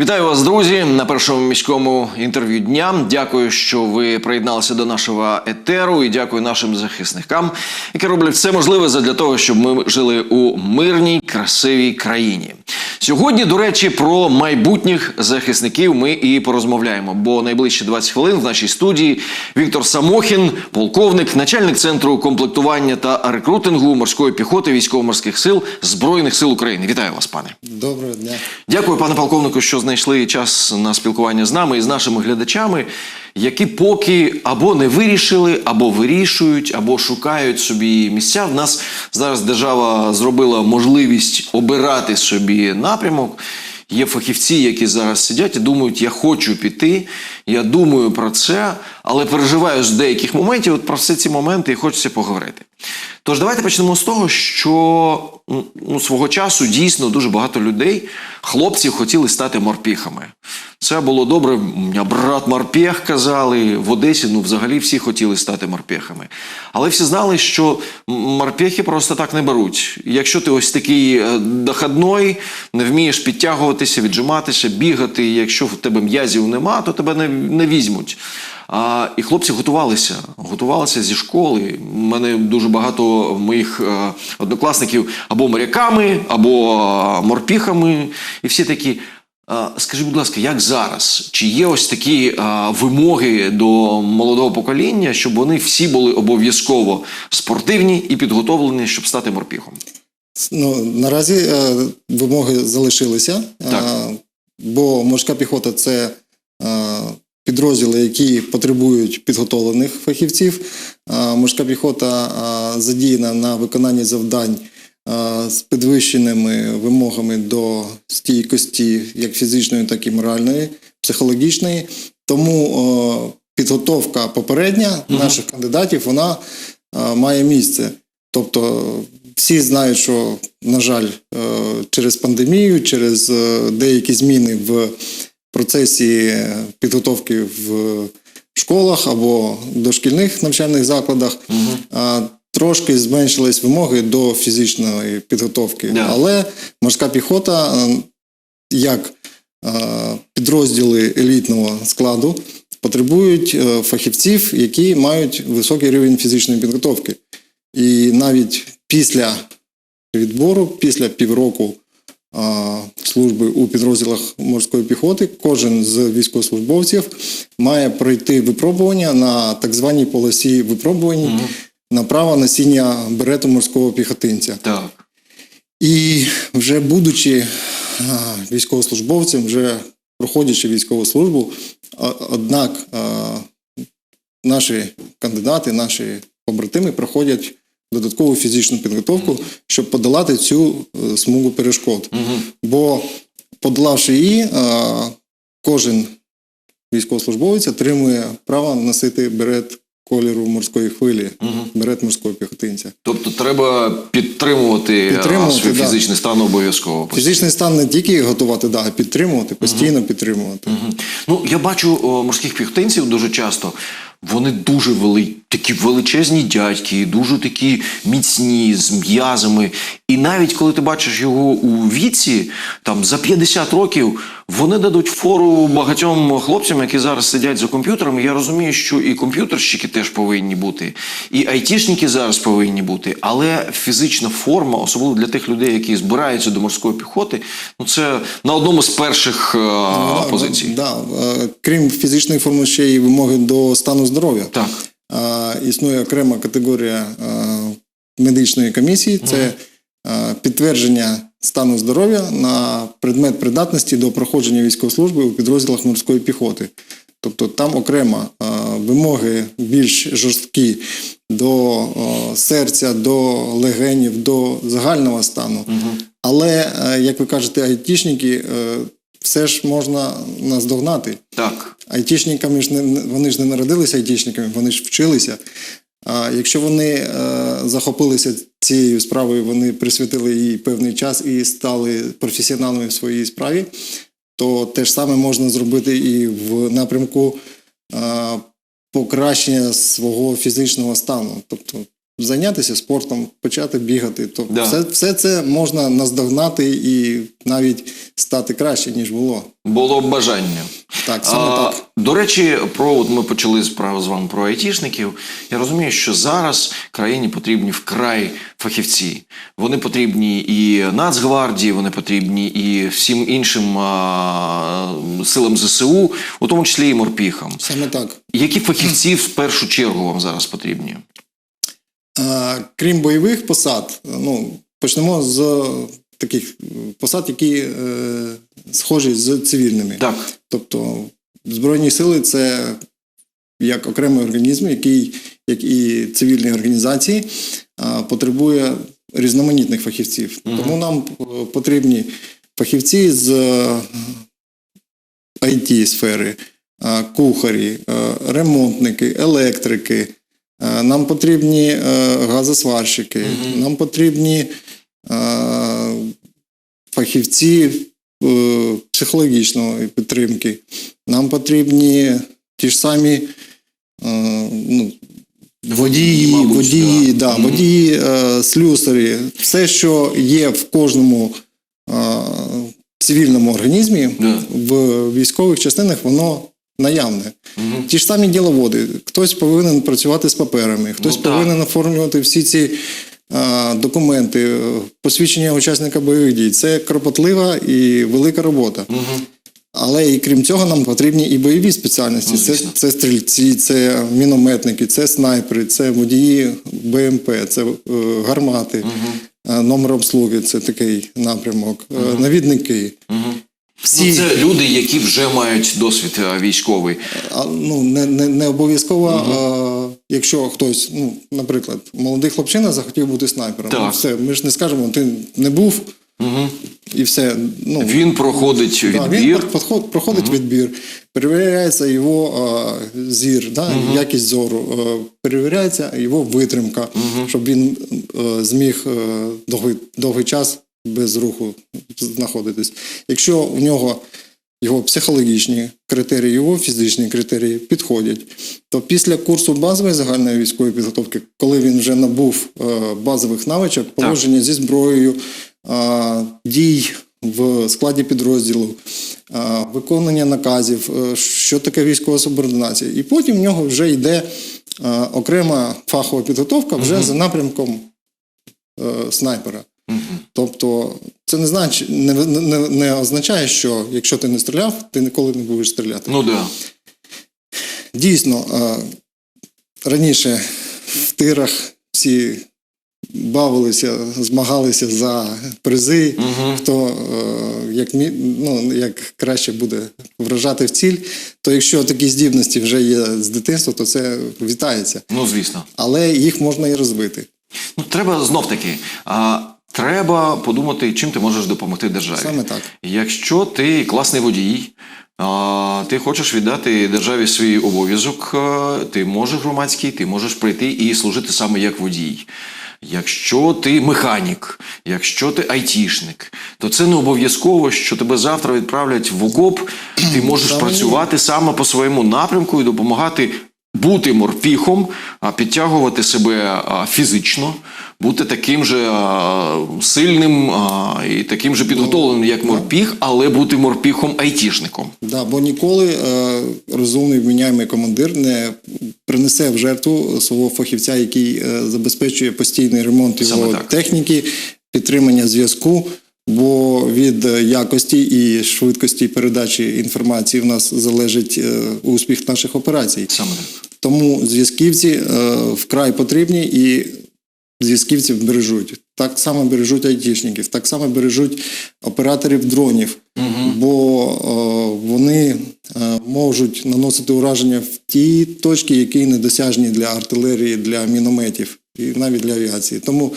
Вітаю вас, друзі, на першому міському інтерв'ю дня. Дякую, що ви приєдналися до нашого етеру, і дякую нашим захисникам, які роблять все можливе для того, щоб ми жили у мирній, красивій країні. Сьогодні, до речі, про майбутніх захисників ми і порозмовляємо. Бо найближчі 20 хвилин в нашій студії Віктор Самохін, полковник, начальник центру комплектування та рекрутингу морської піхоти військово-морських сил Збройних сил України. Вітаю вас, пане. Доброго дня. Дякую, пане полковнику, що знайшли час на спілкування з нами і з нашими глядачами, які поки або не вирішили, або вирішують, або шукають собі місця. В нас зараз держава зробила можливість обирати собі напрямок. Є фахівці, які зараз сидять і думають, я хочу піти, я думаю про це, але переживаю з деяких моментів. От про все ці моменти і хочеться поговорити. Тож давайте почнемо з того, що ну, свого часу дійсно дуже багато людей, хлопців, хотіли стати морпіхами. Це було добре. У мене брат морпех казали в Одесі. Ну, взагалі всі хотіли стати морпехами. Але всі знали, що морпехи просто так не беруть. Якщо ти ось такий е, доходной, не вмієш підтягуватися, віджиматися, бігати. Якщо в тебе м'язів нема, то тебе не, не візьмуть. А, і хлопці готувалися, готувалися зі школи. У мене дуже багато моїх е, однокласників або моряками, або е, морпіхами, і всі такі. Скажіть, будь ласка, як зараз? Чи є ось такі а, вимоги до молодого покоління, щоб вони всі були обов'язково спортивні і підготовлені, щоб стати морпіхом? Ну, наразі е, вимоги залишилися, Так. е, бо морська піхота це е, підрозділи, які потребують підготовлених фахівців. Морська піхота задіяна на виконанні завдань з підвищеними вимогами до стійкості, як фізичної, так і моральної, психологічної. Тому підготовка попередня наших кандидатів вона має місце. Тобто всі знають, що, на жаль, е, через пандемію, через е, деякі зміни в процесі підготовки в школах або дошкільних навчальних закладах, е, трошки зменшились вимоги до фізичної підготовки. Да. Але морська піхота, як підрозділи елітного складу, потребують е, фахівців, які мають високий рівень фізичної підготовки. І навіть після відбору, після півроку служби у підрозділах морської піхоти, кожен з військовослужбовців має пройти випробування на так званій полосі випробувань на право носіння берету морського піхотинця. Так. І вже будучи військовослужбовцем, вже проходячи військову службу, однак наші кандидати, наші побратими проходять додаткову фізичну підготовку, щоб подолати цю е, смугу перешкод. Угу. Бо подолавши її, кожен військовослужбовець отримує право носити берет кольору морської хвилі, Угу. берет морського піхотинця. Тобто треба підтримувати, Підтримувати, свій да. фізичний стан обов'язково. Фізичний стан не тільки готувати, да, а підтримувати, постійно підтримувати. Мгм. Ну, я бачу о, морських піхотинців дуже часто. Вони дуже вели, такі величезні дядьки, дуже такі міцні, з м'язами. І навіть коли ти бачиш його у віці, там за 50 років, вони дадуть фору багатьом хлопцям, які зараз сидять за комп'ютерами. Я розумію, що і комп'ютерщики теж повинні бути, і айтішники зараз повинні бути. Але фізична форма, особливо для тих людей, які збираються до морської піхоти, ну це на одному з перших е, Да, позицій. Да, е, крім фізичної форми, ще й вимоги до стану здоров'я. Так. Існує окрема категорія е, медичної комісії це е, підтвердження стану здоров'я на предмет придатності до проходження військової служби у підрозділах морської піхоти. Тобто там окремо е, вимоги більш жорсткі до серця, до легенів, до загального стану. Але, е, як ви кажете, айтішники все ж можна наздогнати. Так. Айтішниками ж не вони ж не народилися айтішниками, вони ж вчилися. А якщо вони е, захопилися цією справою, вони присвятили їй певний час і стали професіоналами в своїй справі, то те ж саме можна зробити і в напрямку е, покращення свого фізичного стану. Тобто зайнятися спортом, почати бігати. То Да. все, все це можна наздогнати і навіть стати краще, ніж було. Було б бажання. Так, саме А, так. До речі, про от ми почали справу з вами про айтішників. Я розумію, що зараз країні потрібні вкрай фахівці. Вони потрібні і Нацгвардії, вони потрібні і всім іншим а, силам ЗСУ, у тому числі і морпіхам. Саме так. Які фахівці в першу чергу вам зараз потрібні? Крім бойових посад, ну, почнемо з таких посад, які е, схожі з цивільними. Так, Тобто Збройні сили це як окремий організм, який, як і цивільні організації, потребує різноманітних фахівців. Мгм. Тому нам потрібні фахівці з it сфери е, кухарі, е, ремонтники, електрики. Е, Нам потрібні е, газосварщики, Мгм. нам потрібні е, фахівці психологічної підтримки. Нам потрібні ті ж самі ну, водії, мабуть, водії, да. да, Мгм. водії, слюсарі, все, що є в кожному цивільному організмі, Да. в військових частинах воно наявне. Мгм. Ті ж самі діловоди. Хтось повинен працювати з паперами, хтось Ну, повинен оформлювати всі ці а, документи, посвідчення учасника бойових дій. Це кропотлива і велика робота. Мгм. Але і крім цього, нам потрібні і бойові спеціальності. Ну, це, це стрільці, це мінометники, це снайпери, це водії БМП, це е, гармати, е, номер обслуги це такий напрямок, е, навідники. Мгм. Всі Ну, це люди, які вже мають досвід е, військовий. А, ну, не, не, не обов'язково, а, якщо хтось, ну, наприклад, молодий хлопчина захотів бути снайпером. Так. Ну, все, ми ж не скажемо, ти не був Угу. і все. Ну, Він проходить да, він відбір. подход- проходить відбір, перевіряється його а, зір, да, якість зору, а, перевіряється його витримка, щоб він а, зміг а, довгий, довгий час без руху знаходитись. Якщо у нього його психологічні критерії, його фізичні критерії підходять, то після курсу базової загальної військової підготовки, коли він вже набув е, базових навичок, положення зі зброєю, е, дій в складі підрозділу, е, виконання наказів, що таке військова субординація, і потім в нього вже йде окрема фахова підготовка вже за напрямком снайпера. Тобто це не, знач... не, не, не означає, що якщо ти не стріляв, ти ніколи не будеш стріляти. Ну да. Дійсно, е, раніше в тирах всі бавилися, змагалися за призи, Мгм. хто е, як, ну, як краще буде вражати в ціль. То якщо такі здібності вже є з дитинства, то це вітається. Ну, звісно. Але їх можна і розвити. Ну, треба знов таки. А, треба подумати, чим ти можеш допомогти державі. Саме так. Якщо ти класний водій, ти хочеш віддати державі свій обов'язок, ти можеш громадський, ти можеш прийти і служити саме як водій. Якщо ти механік, якщо ти айтішник, то це не обов'язково, що тебе завтра відправлять в окоп. Ти можеш Саме працювати саме по своєму напрямку і допомагати бути морпіхом, підтягувати себе фізично, бути таким же сильним і таким же підготовленим, як морпіг, але бути морпіхом-айтішником. Да, бо ніколи е, розумний вміняємий командир не принесе в жертву свого фахівця, який е, забезпечує постійний ремонт його техніки, підтримання зв'язку. Бо від е, якості і швидкості передачі інформації в нас залежить успіх наших операцій. Саме так. Тому зв'язківці е, вкрай потрібні і зв'язківців бережуть. Так само бережуть айтішників, так само бережуть операторів дронів, бо е, вони е, можуть наносити ураження в ті точки, які недосяжні для артилерії, для мінометів і навіть для авіації. Тому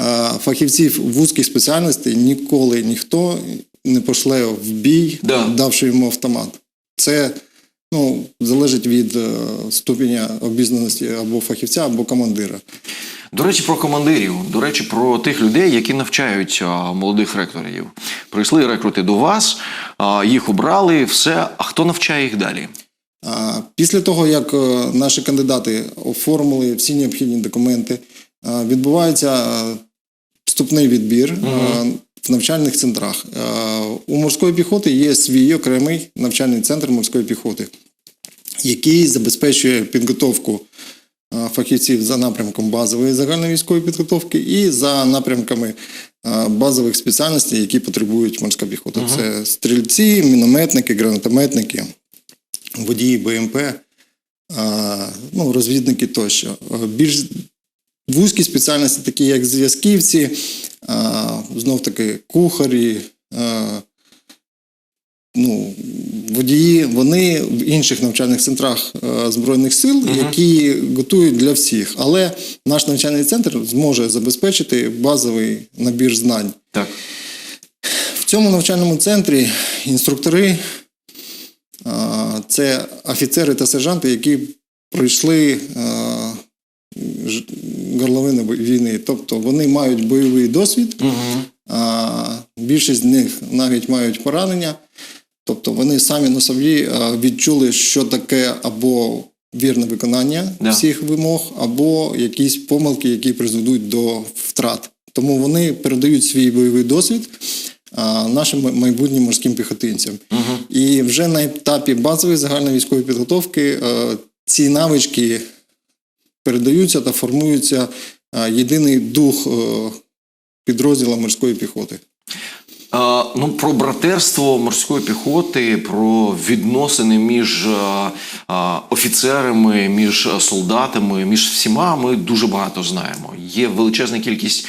е, фахівців вузьких спеціальностей ніколи ніхто не пошле в бій, Да. давши йому автомат. Це ну, залежить від е, ступеня обізнаності або фахівця, або командира. До речі, про командирів, до речі, про тих людей, які навчають а, молодих ректорів. Прийшли рекрути до вас, а, їх обрали, все. А хто навчає їх далі? Після того, як е, наші кандидати оформили всі необхідні документи, е, відбувається е, вступний відбір е, в навчальних центрах. Е, У морської піхоти є свій окремий навчальний центр морської піхоти, який забезпечує підготовку е, фахівців за напрямком базової загальновійськової підготовки і за напрямками е, базових спеціальностей, які потребують морська піхота. Це стрільці, мінометники, гранатометники, водії БМП, ну, розвідники тощо. Більш вузькі спеціальності, такі як зв'язківці, знов таки кухарі, е, ну, водії, вони в інших навчальних центрах е, Збройних сил, які готують для всіх. Але наш навчальний центр зможе забезпечити базовий набір знань. Так. В цьому навчальному центрі інструктори це офіцери та сержанти, які пройшли бо- війни. Тобто вони мають бойовий досвід, Угу. а, більшість з них навіть мають поранення. Тобто вони самі на собі відчули, що таке або вірне виконання Да. всіх вимог, або якісь помилки, які призведуть до втрат. Тому вони передають свій бойовий досвід а, нашим майбутнім морським піхотинцям. Угу. І вже на етапі базової загальновійськової підготовки е, ці навички передаються та формується е, єдиний дух підрозділа підрозділу морської піхоти. А, ну, про братерство морської піхоти, про відносини між а, офіцерами, між солдатами, між всіма ми дуже багато знаємо. Є величезна кількість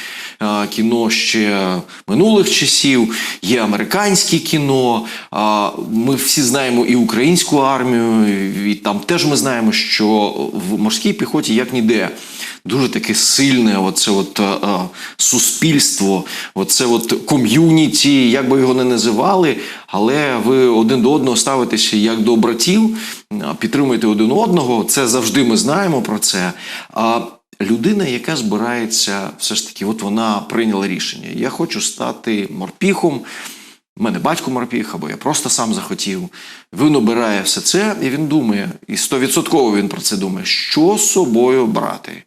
кіно ще минулих часів, є американське кіно. Ми всі знаємо і українську армію, і там теж ми знаємо, що в морській піхоті як ніде дуже таке сильне, оце от е, е, суспільство, оце от ком'юніті, як би його не називали, але ви один до одного ставитеся як до братів, підтримуєте один одного. Це завжди ми знаємо про це. А людина, яка збирається, все ж таки, от вона прийняла рішення. Я хочу стати морпіхом. У мене батько морпіх, або я просто сам захотів. Він обирає все це, і він думає, і стовідсотково він про це думає, що з собою брати.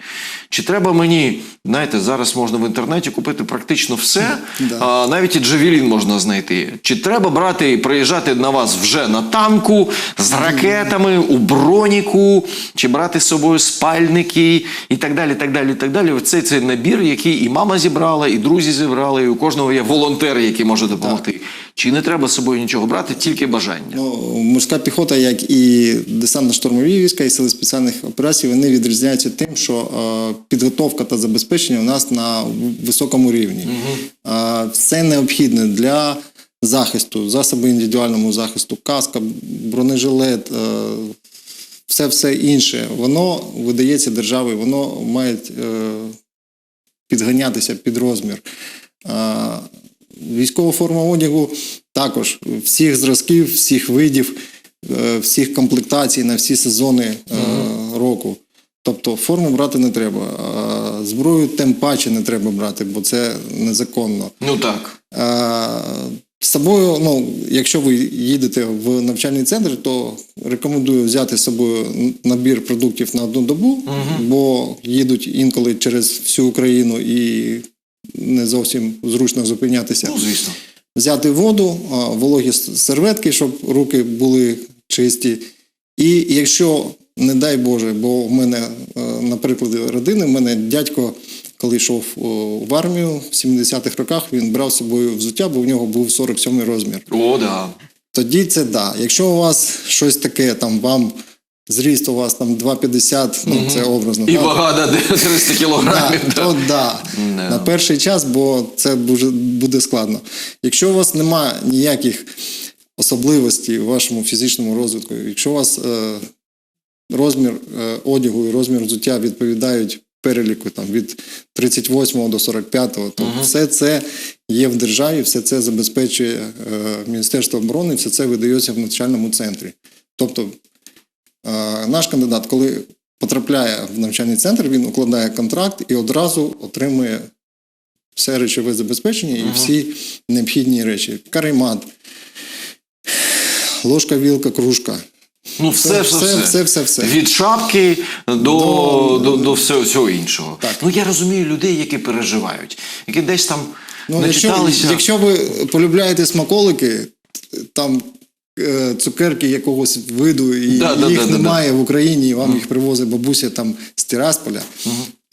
Чи треба мені, знаєте, зараз можна в інтернеті купити практично все, Да. а, навіть і Джавелін можна знайти. Чи треба брати і приїжджати на вас вже на танку з ракетами, у броніку, чи брати з собою спальники і так далі. так далі, так далі. Це цей набір, який і мама зібрала, і друзі зібрали, і у кожного є волонтер, який може допомогти. Чи не треба з собою нічого брати, тільки бажання? Ну, морська піхота, як і десантно-штурмові війська, і сили спеціальних операцій, вони відрізняються тим, що е, підготовка та забезпечення у нас на високому рівні. Е, все необхідне для захисту, засоби індивідуальному захисту, каска, бронежилет, е, все все інше, воно видається державою, воно має е, підганятися під розмір. Е, Військова форма одягу також всіх зразків, всіх видів, е, всіх комплектацій на всі сезони е, року. Тобто форму брати не треба. а Зброю тим паче не треба брати, бо це незаконно. Ну так. Е, З собою, ну, якщо ви їдете в навчальний центр, то рекомендую взяти з собою набір продуктів на одну добу, бо їдуть інколи через всю Україну і не зовсім зручно зупинятися. Ну, звісно. Взяти воду, вологі серветки, щоб руки були чисті. І якщо, не дай Боже, бо в мене, е, на прикладі родини, в мене дядько, коли йшов в армію в 70-х роках, він брав з собою взуття, бо в нього був 47-й розмір. О, да. Тоді це да. Якщо у вас щось таке, там вам зріст у вас там 2,50, ну це образно. І да, вага да, 300 кілограмів. да. то да. Да. На перший час, бо це дуже буде складно. Якщо у вас немає ніяких особливостей у вашому фізичному розвитку, якщо у вас е, розмір е, одягу і розмір взуття відповідають переліку там, від 38 до 45, то все це є в державі, все це забезпечує е, Міністерство оборони, все це видається в навчальному центрі. Тобто наш кандидат, коли потрапляє в навчальний центр, він укладає контракт і одразу отримує все речове забезпечення і всі необхідні речі. Каремат, ложка, вілка, кружка. Ну, все, все, все. все, все, все. Від шапки до, До- до, до, всього, всього іншого. Так. Ну, я розумію людей, які переживають, які десь там Ну, якщо, начиталися. якщо ви полюбляєте смаколики, там е, цукерки якогось виду, і Да, да, їх да, да, немає в Україні, і вам їх привозить бабуся там з Тирасполя,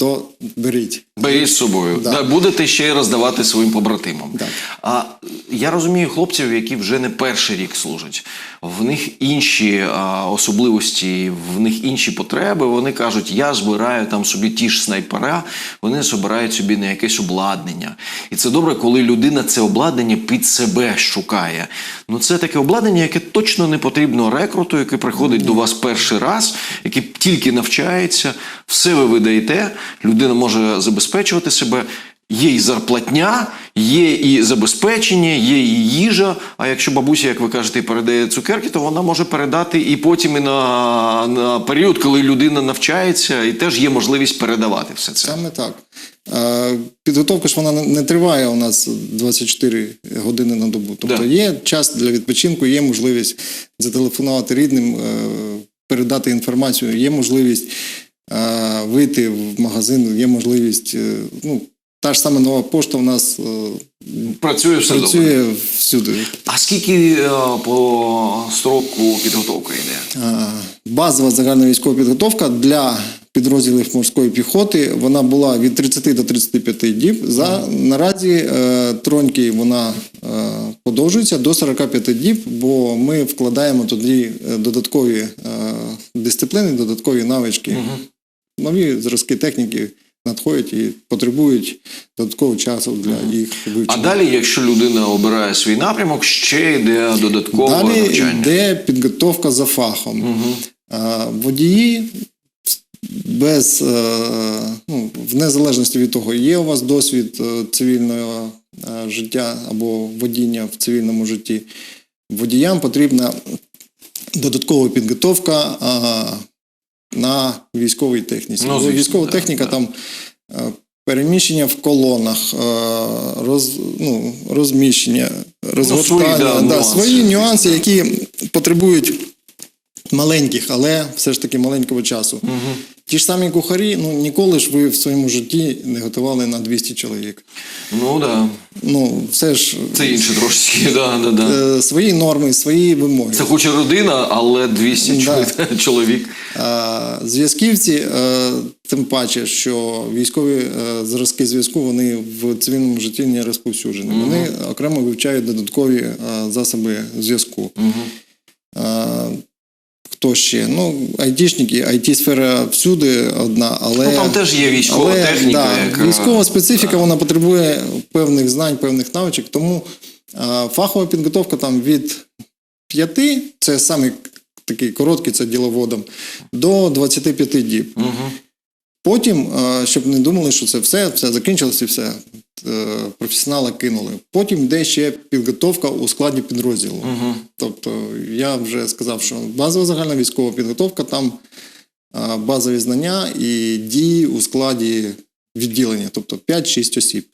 то беріть. Беріть з собою. Да. Да. Будете ще й роздавати своїм побратимам. Так. А я розумію хлопців, які вже не перший рік служать. В них інші а, особливості, в них інші потреби. Вони кажуть, я збираю там собі ті ж снайпера, вони збирають собі на якесь обладнання. І це добре, коли людина це обладнання під себе шукає. Ну це таке обладнання, яке точно не потрібно рекруту, який приходить до вас перший раз, який тільки навчається, все ви видаєте, людина може забезпечувати себе. Є і зарплатня, є і забезпечення, є і їжа. А якщо бабуся, як ви кажете, передає цукерки, то вона може передати і потім і на, на період, коли людина навчається, і теж є можливість передавати все це. Саме так. Підготовка ж вона не- триває у нас 24 години на добу. Тобто Да. є час для відпочинку, є можливість зателефонувати рідним, е, передати інформацію, є можливість вийти в магазин, є можливість. е, Ну, та ж сама нова пошта у нас е, Працює все добре. всюди. А скільки е, по строку підготовка йде? Базова загальна військова підготовка для підрозділів морської піхоти вона була від 30 до 35 діб. За наразі е, троньки вона подовжується до 45 діб, бо ми вкладаємо тоді додаткові дисципліни, додаткові навички. Нові зразки техніки надходять і потребують додаткового часу для їх А далі, якщо людина обирає свій напрямок, ще йде додаткове Далі навчання. йде підготовка за фахом. А, Водії без, е, ну, в незалежності від того, є у вас досвід е, цивільного е, життя або водіння в цивільному житті, водіям потрібна додаткова підготовка а, на військовій техніці. Ну, звісно, Військова да, техніка да. там е, переміщення в колонах, е, роз, ну, розміщення, розгортання, свої, да, да, нюанси, свої нюанси, які потребують маленьких, але все ж таки маленького часу. Ті ж самі кухарі, ну ніколи ж ви в своєму житті не готували на 200 чоловік. Ну да. Ну, все ж Це інше трошечки. Да, да, да. е, свої норми, свої вимоги. Це хоч і родина, але 200 Да. чоловік. Зв'язківці, е, тим паче, що військові е, зразки зв'язку вони в цивільному житті не розповсюджені. Вони окремо вивчають додаткові засоби зв'язку. Е, Хто ще? Ну, айтішники, IT-сфера всюди одна, але. Ну, там теж є військова але, техніка, Да, яка- Військова специфіка вона потребує певних знань, певних навичок. Тому а, фахова підготовка там від 5, це саме такий короткий, це діловодом, до 25 діб. Угу. Потім, е, щоб не думали, що це все, все закінчилося і все. е, Професіонали кинули. Потім йде ще підготовка у складі підрозділу. Угу. Тобто, я вже сказав, що базова загальна військова підготовка, там е, базові знання і дії у складі відділення, тобто 5-6 осіб.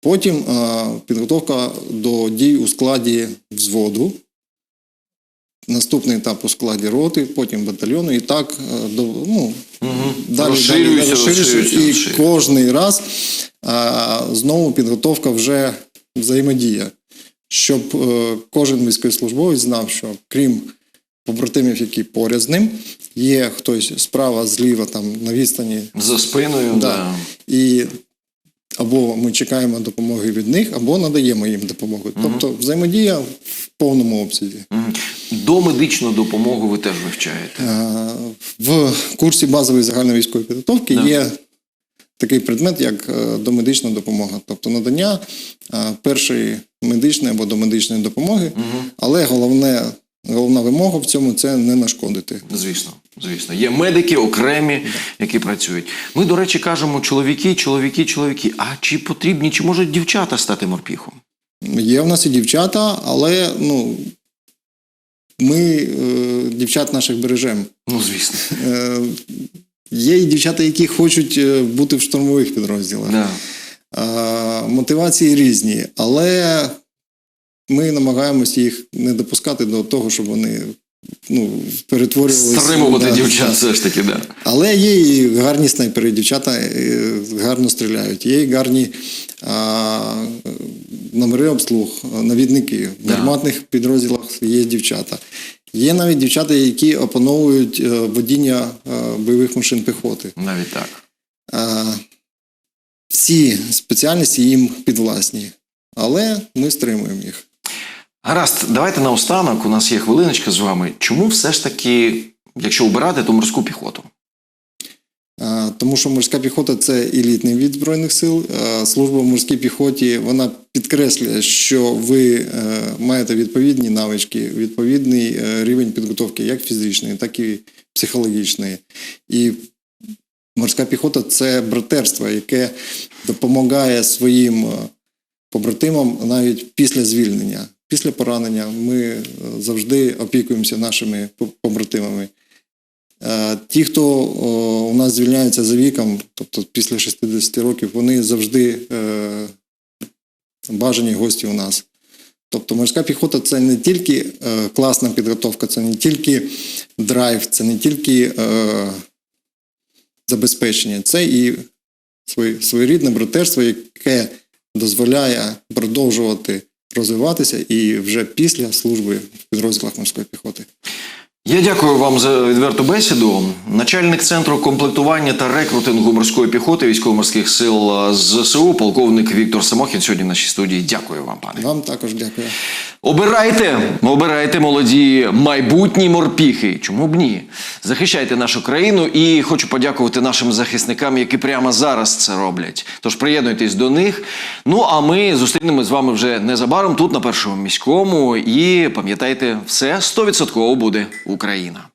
Потім підготовка до дій у складі взводу. Наступний етап у складі роти, потім батальйону, і так е, до ну, Угу. далі, Розширюється, далі, розширюється, розширюється, і розширюється. кожний раз а, знову підготовка вже взаємодія, щоб е, кожен військовослужбовець знав, що крім побратимів, які поряд з ним, є хтось справа, зліва, там на відстані, За спиною, Да. да. і або ми чекаємо допомоги від них, або надаємо їм допомогу. Тобто взаємодія в повному обсязі. Мгм. До медичну допомогу ви теж вивчаєте. Е, В курсі базової загальної військової підготовки Да. є такий предмет, як е, домедична допомога, тобто надання е, першої медичної або домедичної допомоги, але головне, головна вимога в цьому це не нашкодити. Звісно, звісно. Є медики окремі, які працюють. Ми, до речі, кажемо чоловіки, чоловіки, чоловіки. А чи потрібні, чи можуть дівчата стати морпіхом? Є в нас і дівчата, але ну, ми е, дівчат наших бережемо. Ну, звісно. Е, Є і дівчата, які хочуть е, бути в штурмових підрозділах. Да. Е, Мотивації різні, але ми намагаємося їх не допускати до того, щоб вони ну, перетворювалися. Стримувати Да, дівчат да. все ж таки, да. Але є і гарні снайпери, дівчата е, гарно стріляють. Є і гарні а, номери обслуг, навідники. В Да. гарматних підрозділах є дівчата. Є навіть дівчата, які опановують е, водіння е, бойових машин піхоти. Навіть так. А, всі спеціальності їм підвласні, але ми стримуємо їх. Гаразд, давайте наостанок. У нас є хвилиночка з вами. Чому все ж таки, якщо обирати, то морську піхоту? Тому що морська піхота це елітний від збройних сил. Служба в морській піхоті вона підкреслює, що ви е, маєте відповідні навички, відповідний е, рівень підготовки, як фізичної, так і психологічної. І морська піхота це братерство, яке допомагає своїм е, побратимам навіть після звільнення. Після поранення ми е, завжди опікуємося нашими побратимами. Е, Ті, хто у нас звільняються за віком, тобто після 60 років, вони завжди е, бажані гості у нас. Тобто морська піхота це не тільки класна підготовка, це не тільки драйв, це не тільки забезпечення, це і своєрідне братерство, яке дозволяє продовжувати розвиватися і вже після служби в підрозділах морської піхоти. Я дякую вам за відверту бесіду. Начальник центру комплектування та рекрутингу морської піхоти військово-морських сил е, ЗСУ, полковник Віктор Самохін, сьогодні в нашій студії. Дякую вам, пане. Вам також дякую. Обирайте, обирайте молоді майбутні морпіхи. Чому б ні? Захищайте нашу країну і хочу подякувати нашим захисникам, які прямо зараз це роблять. Тож приєднуйтесь до них. Ну а ми зустрінемось з вами вже незабаром тут на першому міському. І пам'ятайте, все 100% буде Україна.